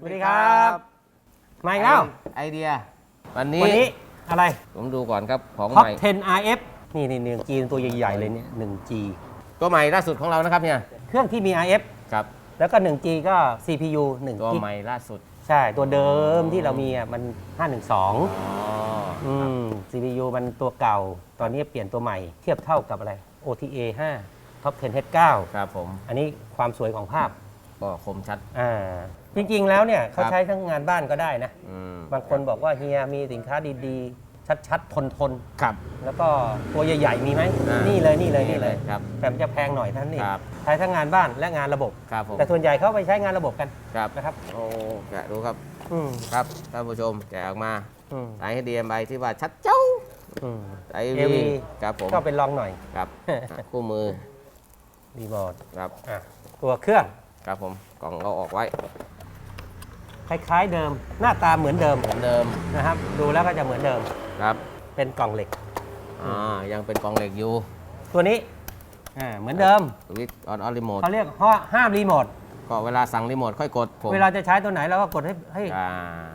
สวัสดีครับมาอีกแล้วไอเดีย วันนี้วันนี้อะไร ผมดูก่อนครับของ Top ใหม่ 10 RF นี่นี่หนึ่ง G ตัวใหญ่ๆเลยเนี่ย1 G ตัวใหม่ล่าสุดของเรานะครับเนี่ยเครื่องที่มี RF ครับแล้วก็ 1 G ก็ CPU 1ตัว G ใหม่ล่าสุดใช่ ตัวเดิมที่เรามีอะมัน 512 อ๋ออืม CPU มันตัวเก่า ตอนนี้เปลี่ยนตัวใหม่ เทียบเท่ากับอะไร OTA 5 Top 10 H9 ครับผม อันนี้ความสวยของภาพ ก็คมชัด อ่าจริงๆแล้วเนี่ยเขาครับใช้ทั้งงานบ้านก็ได้นะ อืมบางคนบอกว่าเฮียมีสินค้าดีๆ ชัดๆ ทนครับ ๆ แล้วก็ตัวใหญ่ๆ มีไหมอ่านี่เลยนี่เลยนี่เลย ครับ แต่มันจะแพงหน่อยเท่านั้นเองครับ ใช้ทั้งงานบ้านและงานระบบ ครับผมแต่ส่วนใหญ่เขาไปใช้งานระบบกันครับนะครับ โอ้แกะดูครับอืมครับท่านผู้ชมแกะออกมาอืมสาย HDMI ที่ว่าชัดเจ้าอืมสาย AV AV ครับผมก็เป็นรองหน่อย ครับอะคู่มือรีโมทครับ อะตัวเครื่อง ครับผมกล่องเราออกไว้คล้ายๆเดิม หน้าตาเหมือนเดิมเหมือนเดิมนะครับ ดูแล้วก็จะเหมือนเดิมครับเป็นกล่องเหล็ก อ่ายังเป็นกล่องเหล็กอยู่ตัวนี้อ่าเหมือนเดิมสวิตออนออรีโมทเขาเรียกห้าห้ามรีโมทก็เวลาสั่งรีโมทค่อยกดผมเวลาจะใช้ตัวไหนเราก็กดให้ให้อ่า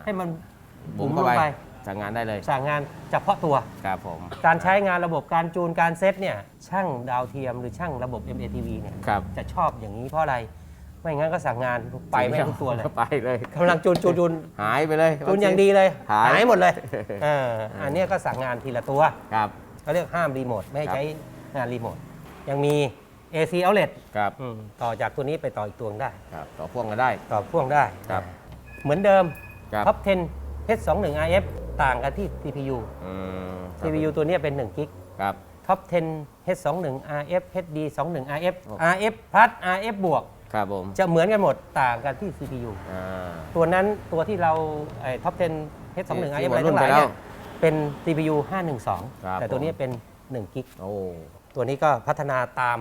ให้มันบุ๋มบุ๋มเข้าลงไปไปสั่งงานได้เลย สั่งงานเฉพาะตัวครับผมการใช้งานระบบการจูนการเซตเนี่ยช่างดาวเทียมหรือช่างระบบ MATV เนี่ยครับจะชอบอย่างนี้เพราะอะไร ไม่งั้นก็สั่งงานไปไม่ทุกตัวเลยไปเลยกำลังจูนจูนจูนหายไปเลยจูนอย่างดีเลยหายหมดเลยเอออันเนี้ยก็สั่งงานทีละตัวครับเขาเรียกห้ามรีโมทไม่ให้ครับใช้งานรีโมทยังมี AC outlet ครับอืมต่อจากตัวนี้ไปต่ออีกตัวหนึ่งได้ครับต่อพ่วงกันได้ต่อพ่วงได้ครับเหมือนเดิมครับ Top 10 H21 RF ต่างกันที่ CPU อืม CPU ตัวเนี้ยเป็น1กิกครับ Top 10 H21 RF HD 21 RF โอ้ RF plus RF บวก ครับผมจะเหมือนกันหมดต่างกันที่ CPU อ่า ตัวนั้นตัวที่เราไอ้ Top 10 H21 ที่ RF หมอะดไรรุ่ทั้นงหไปลายแล้เนี่วยเป็น CPU ครับ512แต่ตัวนี้เป็น1กิก โอ้ ตัวนี้ก็พัฒนาตาม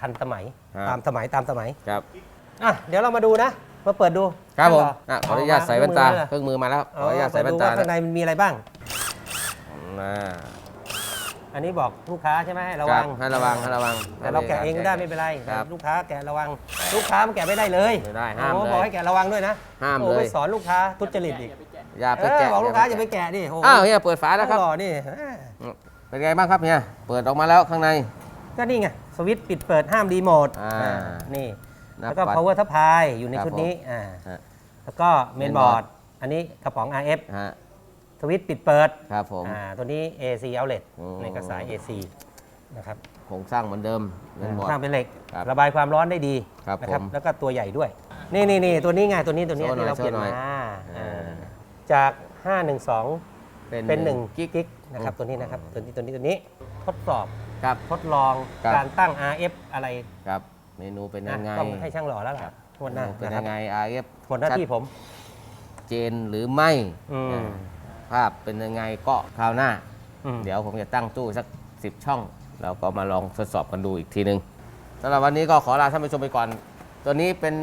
ทันสมัยครับตามสมัยตามสมัยครับ อะเดี๋ยวเรามาดูนะ มาเปิดดูครับผมใช่เหอะขออนุญาตใส่แว่นตาเอมเครื่องมือมาแล้วขเอออนุญาตใส่แว่นตาเปิดดูข้างในมันมีอะไรบ้าง อ่า อันนี้บอกลูกค้าใช่ไหมให้ระควัรับงให้ระวังให้ระวังแต่เราแกะเองก็ได้ไม่เป็นไรครับ ลูกค้าแกะระวัง ลูกค้ามันแกะไม่ได้เลยไม่ได้ห้ามโอ้เลยบอกให้แกะระวังด้วยนะห้ามโอ้เลยไปสอนลูกค้าทุจริตอีกอย่าไปเออแกะบอกลูกค้าอย่าไปแกะดิโอ้โหอ้าวเฮียเปิดฝาแล้วครับหล่อนี่อ่าเป็นไงบ้างครับเฮียเปิดออกมาแล้วข้างใน ก็นี่ไงสวิตช์ปิดเปิดห้ามรีโมทอ่าอ่านี่นะแล้วก็ปัด power supply อยู่ในครับชุดนี้อ่าฮะแล้วก็เมนบอ mainboard ร์ดอันนี้กระป๋อง RF ฮะ สวิตช์ปิดเปิดครับผม อ่าตัวนี้ AC outlet อืม ในกระสาย AC นะครับโครงสร้างเหมือนเดิมเมนบอร์สร้างด เป็นเหล็ก ครับระบายความร้อนได้ดีครับนะผมแล้วก็ตัวใหญ่ด้วย นี่นี่นี่ตัวนี้ไงตัวนี้ตัวนี้โชว์หน่ที่อยเราเปลี่ยนโชว์หน่มาอยอ่าอ่าจาก 512 เป็นเป็นหนึ่ง1กิกนะครับตัวนี้นะครับตัวนี้ตัวนี้ตัวนี้ทดสอบครับ ทดลองครับ การตั้ง RF อะไรครับเมนูเป็นนะยังไง ต้องให้ช่างหล่อแล้วล่ะงวันหน้าเป็นนะครัยับงไง RF หมดหน้าที่ผมเจนหรือไม่อืม อ่า ภาพเป็นยังไงก็คราวหน้า อืมเดี๋ยวผมจะตั้งตู้สัก 10 ช่อง เราก็มาลองทดสอบกันดูอีกทีหนึ่งสำหรับวันนี้ก็ขอลาท่านผู้ชมไปก่อน ตัวนี้เป็น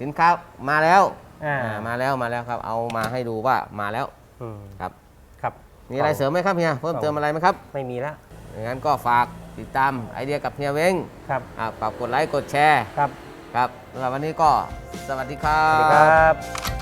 สินค้ามาแล้วอ่าอ่ามาแล้วมาแล้วครับ เอามาให้ดูว่ามาแล้วอืมครับ ครับ มีอะไรเสริมไหมครับเฮียเพิ่มเติมอะไรไหมครับไม่มีแล้วอย่างนั้นก็ฝากติดตามไอเดียกับเฮียเว้งครับ อ่าฝากกดไลค์กดแชร์ครับครับสำหรับวันนี้ก็สวัสดีครัสวัสดีบครับ